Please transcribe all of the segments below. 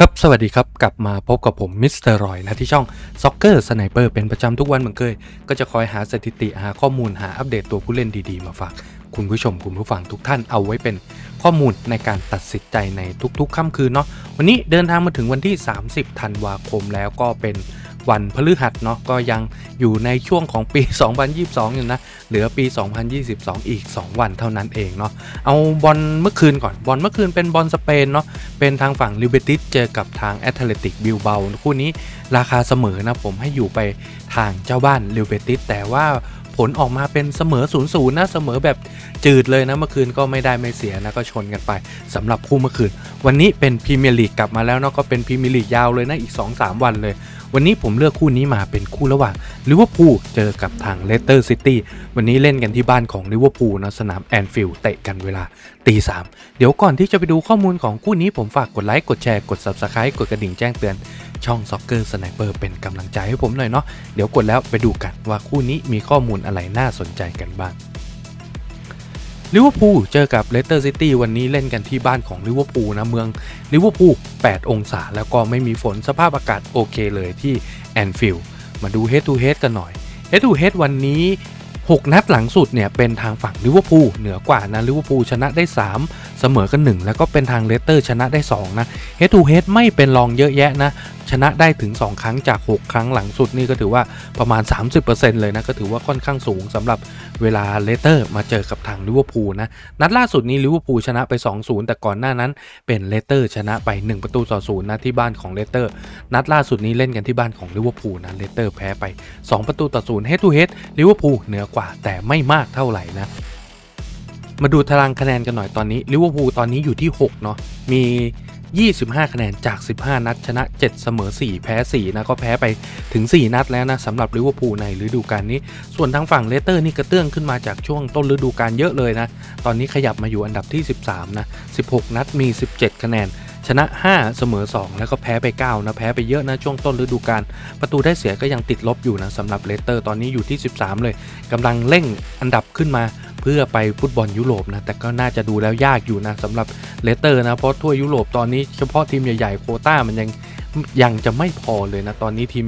ครับ สวัสดีครับ กลับมาพบกับผมมิสเตอร์รอยนะที่ช่องซ็อกเกอร์สไนเปอร์เป็นประจำทุกวันเหมือนเคย ก็จะคอยหาสถิติหาข้อมูลหาอัปเดตตัวผู้เล่นดีๆ มาฝาก คุณผู้ชมคุณผู้ฟังทุกท่านเอาไว้เป็นข้อมูลในการตัดสินใจในทุกๆค่ำคืนเนาะวันนี้เดินทางมาถึงวันที่ 30 ธันวาคมแล้วก็เป็น วันพฤหัสเนาะก็ยังอยู่ในช่วงของปี 2022 อยู่นะ เหลือปี 2022 อีก 2 วันเท่านั้นเองเนาะเอาบอลเมื่อคืนก่อนบอลเมื่อคืนเป็นบอลสเปนเนาะเป็นทางฝั่งลิเบติสเจอกับทางแอตเลติกบิลเบาคู่นี้ราคาเสมอนะผมให้อยู่ไปทางเจ้าบ้านลิเบติสแต่ว่า ผลออกมาเป็นเสมอ0ูนย์นะเสมอแบบจืดเลยนะเมื่อคืนก็ไม่ได้ไม่เสียนะก็ชนกันไปสำหรับคู่เมื่อคืน วันนี้เป็นพรีเมียร์ลีกกลับมาแล้วเนาะก็เป็นพรีเมียร์ลีกยาวเลยนะอีก 2-3 วันเลย วันนี้ผมเลือกคู่นี้มาเป็นคู่ระหว่างลิเวอร์พูลเจอกับทางเลสเตอร์ซิตี้วันนี้เล่นกันที่บ้านของลิเวอร์พูลนะสนามแอนฟิลด์เตะกันเวลาตีสามเดี๋ยวก่อนที่จะไปดูข้อมูลของคู่นี้ผมฝากกดไลค์กดแชร์กด Subscribe กดกระดิ่งแจ้งเตือน ช่อง Soccer Sniper เป็นกำลังใจให้ผมหน่อยเนาะเดี๋ยวกดแล้วไปดูกันว่าคู่นี้มีข้อมูลอะไรน่าสนใจกันบ้างลิเวอร์พูลเจอกับเลสเตอร์ซิตี้วันนี้เล่นกันที่บ้านของลิเวอร์พูลนะเมืองลิเวอร์พูล8 องศา แล้วก็ไม่มีฝนสภาพอากาศโอเคเลยที่แอนฟิลด์มาดู Head to Head กันหน่อย Head to Head วันนี้ 6 นัดหลังสุดเนี่ยเป็นทางฝั่งลิเวอร์พูลเหนือกว่านะลิเวอร์พูลชนะได้ 3 เสมอกัน 1 แล้วก็เป็นทางเลสเตอร์ชนะได้ 2 นะ Head to Head ไม่เป็นรองเยอะแยะนะ ชนะได้ถึง 2 ครั้งจาก 6 ครั้งหลังสุดนี่ก็ถือว่าประมาณ 30%เลยนะ ก็ถือว่าค่อนข้างสูงสำหรับเวลาเลสเตอร์มาเจอกับทางลิเวอร์พูลนะ นัดล่าสุดนี้ลิเวอร์พูลชนะไป 2-0 แต่ก่อนหน้านั้นเป็นเลสเตอร์ชนะไป 1 ประตูต่อ0นะที่บ้านของเลสเตอร์ นัดล่าสุดนี้เล่นกันที่บ้านของลิเวอร์พูลนะเลสเตอร์แพ้ไป 2 ประตูต่อ0 Head to Head ลิเวอร์พูลเหนือกว่าแต่ไม่มากเท่าไหร่นะมาดูตารางคะแนนกันหน่อยตอนนี้ลิเวอร์พูลตอนนี้อยู่ที่ 6 เนาะมี 25 คะแนนจาก 15 นัด ชนะ 7 เสมอ 4 แพ้ 4 นะ ก็แพ้ไปถึง 4 นัดแล้วนะสำหรับลิเวอร์พูลในฤดูกาลนี้ ส่วนทางฝั่งเลสเตอร์นี่กระเตื้องขึ้นมาจากช่วงต้นฤดูกาลเยอะเลยนะ ตอนนี้ขยับมาอยู่อันดับที่ 13 นะ 16 นัดมี 17 คะแนน ชนะ 5 เสมอ 2 แล้วก็แพ้ไป 9 นะ แพ้ไปเยอะนะช่วงต้นฤดูกาลประตูได้เสียก็ยังติดลบอยู่นะสำหรับเลสเตอร์ตอนนี้อยู่ที่ 13 เลยกำลังเร่งอันดับขึ้นมาเพื่อไปฟุตบอลยุโรปนะแต่ก็น่าจะดูแล้วยากอยู่นะสำหรับเลสเตอร์นะเพราะทั่วยุโรปตอนนี้เฉพาะทีมใหญ่ๆโคต้ามันยังยังจะไม่พอเลยนะตอนนี้ทีม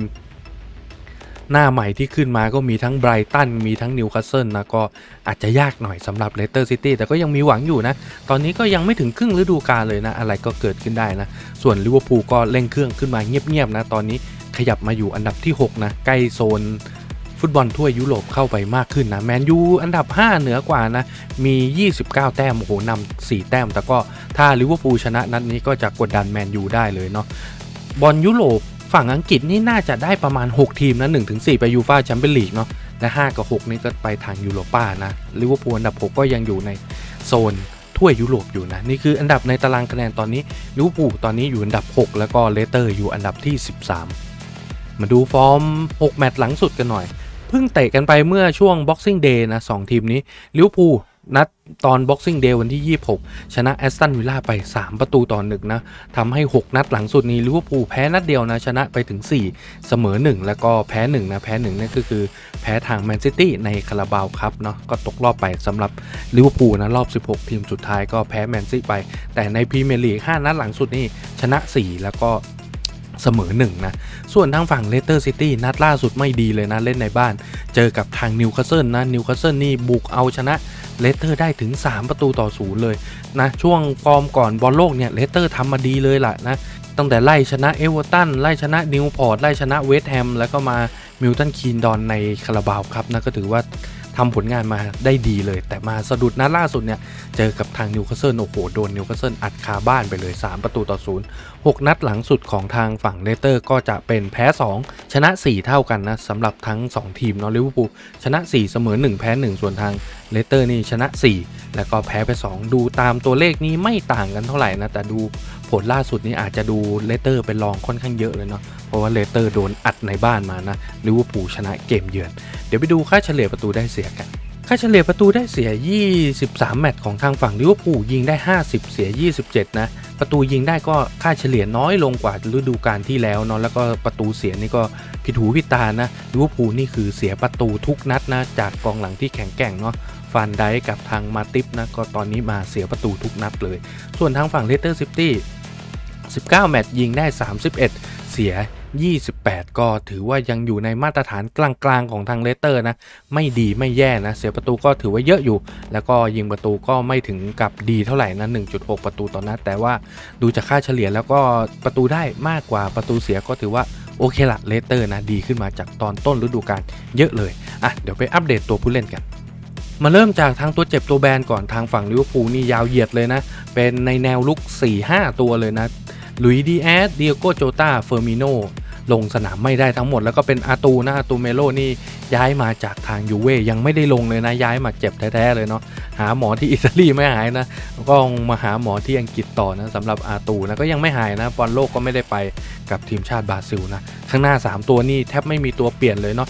หน้าใหม่ที่ขึ้นมาก็มีทั้งไบรตันมีทั้งนิวคาสเซิลนะก็อาจจะยากหน่อยสำหรับเลสเตอร์ซิตี้แต่ก็ยังมีหวังอยู่นะ ตอนนี้ก็ยังไม่ถึงครึ่งฤดูกาลเลยนะ อะไรก็เกิดขึ้นได้นะ ส่วนลิเวอร์พูลก็เร่งเครื่องขึ้นมาเงียบๆนะ ตอนนี้ขยับมาอยู่อันดับที่ 6 นะ ใกล้โซนฟุตบอลทั่วยุโรปเข้าไปมากขึ้นนะ แมนยูอันดับ 5 เหนือกว่านะ มี 29 แต้ม โอ้โหนำ4แต้ม แต่ก็ถ้าลิเวอร์พูลชนะนัดนี้ก็จะกดดันแมนยูได้เลยเนาะบอลยุโรป ฝั่งอังกฤษนี่น่าจะได้ประมาณ 6 ทีมนะ1-4 ไปยูฟาแชมเปี้ยนลีกเนาะและ5กับ 6 นี่ก็ไปทางยูโรป้านะลิเวอร์พูลอันดับ 6 ก็ยังอยู่ในโซนถ้วยยุโรปอยู่นะ นี่คืออันดับในตารางคะแนนตอนนี้ลิเวอร์พูลตอนนี้อยู่อันดับ 6 แล้วก็เลสเตอร์อยู่อันดับที่ 13 มาดูฟอร์ม 6 แมตช์หลังสุดกันหน่อยเพิ่งเตะกันไปเมื่อช่วง Boxing Day นะสองทีมนี้ลิเวอร์พูล นัดตอน Boxing Day วันที่ 26 ชนะแอสตันวิลล่าไป 3 ประตูต่อหนึ่งนะทำให้ 6 นัดหลังสุดนี้ลิเวอร์พูลแพ้นัดเดียวนะ ชนะไปถึง 4 เสมอ 1 แล้วก็แพ้ 1 นะ แพ้1นั่นก็คือแพ้ทางแมนซิตี้ในคาราบาวครับเนาะก็ตกรอบไปสำหรับลิเวอร์พูลนะรอบ 16 ทีมสุดท้ายก็แพ้แมนซิตี้ไป แต่ในพรีเมียร์ลีก 5 นัดหลังสุดนี่ชนะ 4 แล้วก็เสมอ1นะ ส่วนทางฝั่งเลสเตอร์ซิตี้นัดล่าสุดไม่ดีเลยนะ เล่นในบ้าน เจอกับทางนิวคาสเซิลนะนิวคาสเซิลนี่บุกเอาชนะ เลสเตอร์ได้ถึง 3 ประตูต่อศูนย์เลยนะช่วงฟอร์มก่อนบอลโลกเนี่ยเลสเตอร์ทำมาดีเลยล่ะนะตั้งแต่ไล่ชนะเอเวอร์ตันไล่ชนะนิวพอร์ตไล่ชนะเวสต์แฮมแล้วก็มามิลตันคีนดอนในคาราบาวครับนะก็ถือว่า ทำผลงานมาได้ดีเลย แต่มาสะดุดนัดล่าสุดเนี่ยเจอกับทางนิวคาสเซิลโอ้โหโดนนิวคาสเซิลอัดคาบ้านไปเลย 3 ประตูต่อศูนย์6นัดหลังสุดของทางฝั่งเลสเตอร์ ก็จะเป็นแพ้ 2 ชนะ 4 เท่ากันนะสำหรับทั้ง 2 ทีมเนาะลิเวอร์พูลชนะ 4 เสมอ 1 แพ้ 1 ส่วนทางเลสเตอร์นี่ชนะ 4 แล้วก็แพ้ไป 2 ดูตามตัวเลขนี้ไม่ต่างกันเท่าไหร่นะแต่ดูผลล่าสุดนี้อาจจะดูเลสเตอร์เป็นรองค่อนข้างเยอะเลยเนาะ เพราะว่าเลสเตอร์โดนอัดในบ้านมานะลิเวอร์พูลชนะเกมเยือน เดี๋ยวไปดูค่าเฉลี่ยประตูได้เสียกัน ค่าเฉลี่ยประตูได้เสีย 23 แมตช์ของทางฝั่งลิเวอร์พูลยิงได้ 50 เสีย 27 นะ ประตูยิงได้ก็ค่าเฉลี่ยน้อยลงกว่าฤดูกาลที่แล้วเนาะแล้วก็ประตูเสียนี่ก็ผิดหูผิดตานะลิเวอร์พูลนี่คือเสียประตูทุกนัดนะจากกองหลังที่แข็งแกร่งเนาะฟันไดกับทางมาติปนะก็ตอนนี้มาเสียประตูทุกนัดเลย ส่วนทางฝั่งเลสเตอร์ซิตี้19 แมตช์ยิงได้ 31 เสีย 28 ก็ถือว่ายังอยู่ในมาตรฐานกลางๆของทางเลสเตอร์นะ ไม่ดีไม่แย่นะ เสียประตูก็ถือว่าเยอะอยู่ แล้วก็ยิงประตูก็ไม่ถึงกับดีเท่าไหร่นะ 1.6 ประตูต่อนัด แต่ว่าดูจากค่าเฉลี่ยแล้วก็ประตูได้มากกว่าประตูเสียก็ถือว่าโอเคละเลสเตอร์นะดีขึ้นมาจากตอนต้นฤดูกาลเยอะเลย อะเดี๋ยวไปอัปเดตตัวผู้เล่นกันมาเริ่มจากทางตัวเจ็บตัวแบนก่อนทางฝั่งลิเวอร์พูลนี่ยาวเหยียดเลยนะ เป็นในแนวลุก 4-5 ตัวเลยนะลุยดีแอสเดียโกโจตาเฟอร์มิโน ลงสนามไม่ได้ทั้งหมด แล้วก็เป็นอาตูนะอาตูเมโลนี่ย้ายมาจากทางยูเว่ยังไม่ได้ลงเลยนะย้ายมาเจ็บแท้ๆเลยเนาะหาหมอที่อิตาลีไม่หายนะก็มาหาหมอที่อังกฤษต่อนะสำหรับอาตูนะก็ยังไม่หายนะบอลโลกก็ไม่ได้ไปกับทีมชาติบราซิลนะข้างหน้า 3 ตัวนี่แทบไม่มีตัวเปลี่ยนเลยเนาะ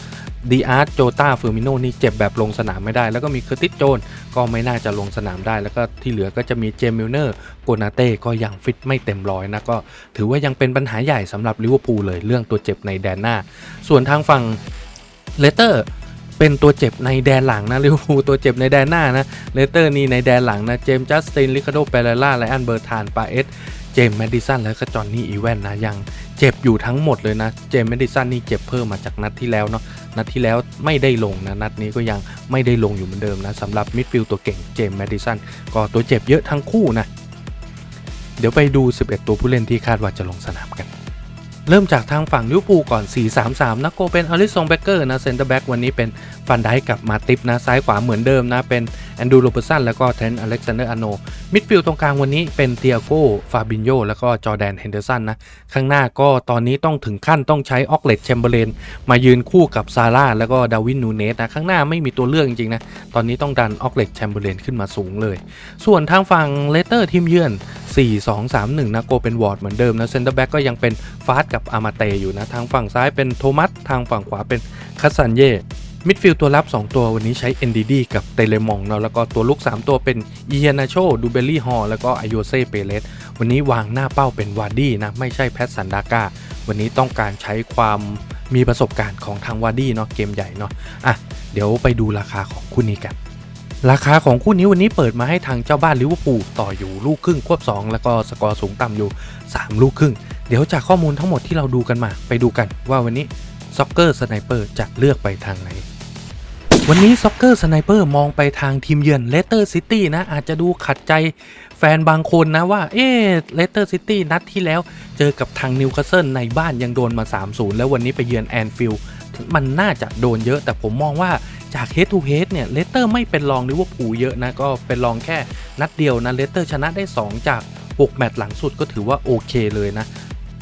ดีอาร์ตโจตาเฟอร์มิโนนี่เจ็บแบบลงสนามไม่ได้ แล้วก็มีเคอร์ติสโจนก็ไม่น่าจะลงสนามได้ แล้วก็ที่เหลือก็จะมีเจมิลเนอร์โกนาเต้ก็ยังฟิตไม่เต็มร้อยนะ ก็ถือว่ายังเป็นปัญหาใหญ่สำหรับลิเวอร์พูลเลยเรื่องตัวเจ็บในแดนหน้า ส่วนทางฝั่งเลสเตอร์เป็นตัวเจ็บในแดนหลังนะลิเวอร์พูลตัวเจ็บในแดนหน้านะเลสเตอร์นี่ในแดนหลังนะเจมส์จัสตินลิคาโดเปเรล่าไลอันเบอร์ทานปาเอส จมส์แมดดิสันแล้วก็จอห์นนี่อีแวนนะยังเจ็บอยู่ทั้งหมดเลยนะ เจมส์แมดดิสันนี่เจ็บเพิ่มมาจากนัดที่แล้วเนาะนัดที่แล้วไม่ได้ลงนะนัดนี้ก็ยังไม่ได้ลงอยู่เหมือนเดิมนะสำหรับมิดฟิลด์ตัวเก่งเจมส์แมดดิสันก็ตัวเจ็บเยอะทั้งคู่นะเดี๋ยวไปดู 11 ตัวผู้เล่นที่คาดว่าจะลงสนามกัน เริ่มจากทางฝั่งลิเวอร์พูลก่อน 4-3-3 นะโกเป็นอลิสซงแบ็กเกอร์นะเซนเตอร์แบ็กวันนี้เป็นฟันไดกับมาติฟนะซ้ายขวาเหมือนเดิมนะเป็น แอนดูโรเบอร์สันแล้วก็เทนอเล็กซานเดอร์อโนมิดฟิลด์ตรงกลางวันนี้เป็นเตียโก้ฟาบินโยแล้วก็จอแดนเฮนเดอร์สันนะข้างหน้าก็ตอนนี้ต้องถึงขั้นต้องใช้ออกเลตแชมเบอร์เลนมายืนคู่กับซาร่าแล้วก็ดาวินนูเนสนะข้างหน้าไม่มีตัวเลือกจริงๆนะตอนนี้ต้องดันออกเลตแชมเบอร์เลนขึ้นมาสูงเลย ส่วนทางฝั่งเลสเตอร์ทีมเยือน 4-2-3-1 นะโกเป็นวอร์ดเหมือนเดิมนะเซนเตอร์แบ็กก็ยังเป็นฟาสกับอามาเตอยู่นะทางฝั่งซ้ายเป็นโทมัสทางฝั่งขวาเป็นคัสซันเย่ มิดฟิลด์ตัวรับ 2 ตัววันนี้ใช้ NDD กับเตเลมองเนาะแล้วก็ตัวลุก 3 ตัวเป็นอียนาโชดูเบลลี่ฮอลแล้วก็อโยเซ่เปเลสวันนี้วางหน้าเป้าเป็นวาร์ดี้นะไม่ใช่แพทสันดากาวันนี้ต้องการใช้ความมีประสบการณ์ของทางวาร์ดี้เนาะเกมใหญ่เนาะอะเดี๋ยวไปดูราคาของคู่นี้กันราคาของคู่นี้วันนี้เปิดมาให้ทางเจ้าบ้านลิเวอร์พูลต่ออยู่ลูกครึ่งควบ 2 แล้วก็สกอร์สูงต่ำอยู่ 3 ลูกครึ่ง เดี๋ยวจากข้อมูลทั้งหมดที่เราดูกันมา ไปดูกันว่าวันนี้ ซ็อกเกอร์สไนเปอร์จะเลือกไปทางไหน วันนี้ซ็อกเกอร์สไนเปอร์มองไปทางทีมเยือนเลสเตอร์ซิตี้นะ อาจจะดูขัดใจแฟนบางคนนะว่า เอ๊เลสเตอร์ซิตี้นัดที่แล้วเจอกับทางนิวคาสเซิลในบ้านยังโดนมา 3-0 แล้ววันนี้ไปเยือนแอนฟิลด์มันน่าจะโดนเยอะ แต่ผมมองว่าจากเฮดทูเฮดเนี่ยเลสเตอร์ไม่เป็นรองลิเวอร์พูลเยอะนะก็เป็นรองแค่นัดเดียวนะเลสเตอร์ชนะได้ 2 จาก 6 แมตช์หลังสุดก็ถือว่าโอเคเลยนะ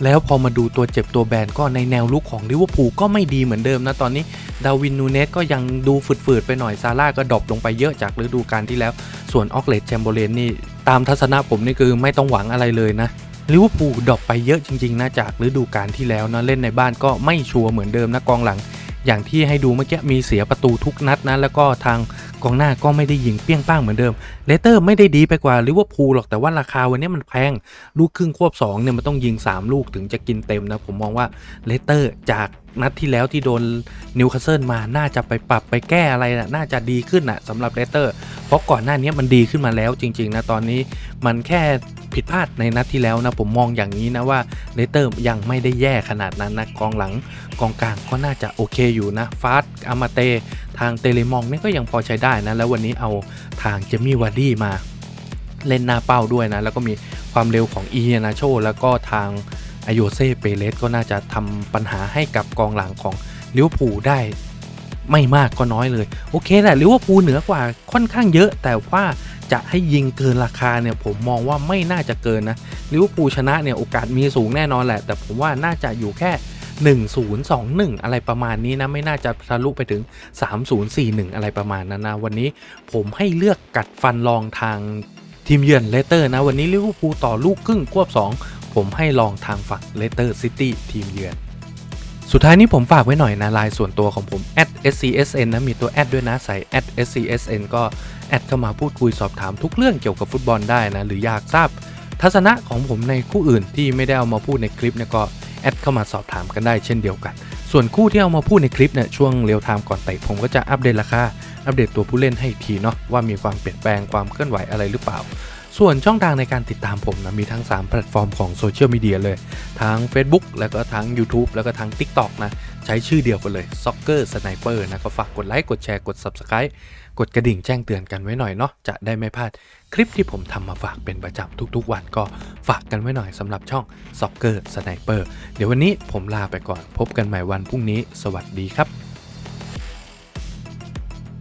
แล้วพอมาดูตัวเจ็บตัวแบนก็ในแนวลุกของลิเวอร์พูลก็ไม่ดีเหมือนเดิมนะตอนนี้ดาวินนูเนสก็ยังดูฝืดๆไปหน่อยซาร่าก็ดรอปลงไปเยอะจากฤดูกาลที่แล้ว ส่วนออกเลตแชมเบอร์เลนนี่ตามทัศนะผมนี่คือไม่ต้องหวังอะไรเลยนะลิเวอร์พูลดรอปไปเยอะจริงๆนะจากฤดูกาลที่แล้วนะเล่นในบ้านก็ไม่ชัวร์เหมือนเดิมนะกองหลัง อย่างที่ให้ดูเมื่อกี้มีเสียประตูทุกนัดนะแล้วก็ทาง กองหน้าก็ไม่ได้ยิงเปี้ยงป้างเหมือนเดิมเลสเตอร์ไม่ได้ดีไปกว่าลิเวอร์พูลหรอกแต่ว่าราคาวันนี้มันแพง ลูกครึ่งควบ2เนี่ยมันต้องยิง 3 ลูกถึงจะกินเต็มนะผมมองว่าเลสเตอร์จากนัดที่แล้วที่โดนนิวคาสเซิลมา น่าจะไปปรับไปแก้อะไรนะน่าจะดีขึ้นนะสำหรับเลสเตอร์ เพราะก่อนหน้านี้มันดีขึ้นมาแล้วจริง ๆ นะ ตอนนี้มันแค่ผิดพลาดในนัดที่แล้วนะ ผมมองอย่างนี้นะว่าเลสเตอร์ยังไม่ได้แย่ขนาดนั้นนะกองหลังกองกลางก็น่าจะโอเคอยู่นะฟาสอามาเตทางเตเลมองนี่ก็ยังพอใช้ได้นะ แล้ววันนี้เอาทางเจมี่วาร์ดี้มาเล่นหน้าเป้าด้วยนะ แล้วก็มีความเร็วของอีนาโช แล้วก็ทางอโยเซเปเลสก็น่าจะทำปัญหาให้กับกองหลังของลิเวอร์พูลได้ไม่มากก็น้อยเลย โอเคแหละลิเวอร์พูลเหนือกว่าค่อนข้างเยอะ แต่ว่าจะให้ยิงเกินราคาเนี่ยผมมองว่าไม่น่าจะเกินนะลิเวอร์พูลชนะเนี่ยโอกาสมีสูงแน่นอนแหละ แต่ผมว่าน่าจะอยู่แค่ 1021 อะไรประมาณนี้นะไม่น่าจะทะลุไปถึง 3041 อะไรประมาณนั้นนะวันนี้ผมให้เลือกกัดฟันลองทางทีมเยือนเลสเตอร์นะ วันนี้ลิเวอร์พูลต่อลูกครึ่งควบ 2 ผมให้ลองทางฝั่งเลสเตอร์ซิตี้ทีมเยือนสุดท้ายนี้ผมฝากไว้หน่อยนะลน์ส่วนตัวของผม @scsn นะมีตัวแอดด้วยนะใส่ @scsn ก็แอดเข้ามาพูดคุยสอบถามทุกเรื่องเกี่ยวกับฟุตบอลได้นะ หรืออยากทราบทัศนะของผมในคู่อื่นที่ไม่ได้เอามาพูดในคลิปเนี่ยก็ อดเข้ามาสอบถามกันได้เช่นเดียวกัน ส่วนคู่ที่เอามาพูดในคลิปเนี่ยช่วงเรียวไทม์ก่อนเตะผมก็จะอัปเดตราคาอัปเดตตัวผู้เล่นให้อีกทีเนาะว่ามีความเปลี่ยนแปลงความเคลื่อนไหวอะไรหรือเปล่า ส่วนช่องทางในการติดตามผมนะมีทั้ง 3 แพลตฟอร์มของโซเชียลมีเดียเลยทั้ง Facebook แล้วก็ทั้ง YouTube แล้วก็ทั้ง TikTok นะใช้ชื่อเดียวกันเลย Soccer Sniper นะก็ฝากกดไลค์กดแชร์กด Subscribe กดกระดิ่งแจ้งเตือนกันไว้หน่อยเนาะจะได้ไม่พลาดคลิปที่ผมทำมาฝากเป็นประจำทุกๆวันก็ฝากกันไว้หน่อยสำหรับช่องซ็อกเกอร์สไนเปอร์เดี๋ยววันนี้ผมลาไปก่อนพบกันใหม่วันพรุ่งนี้ สวัสดีครับ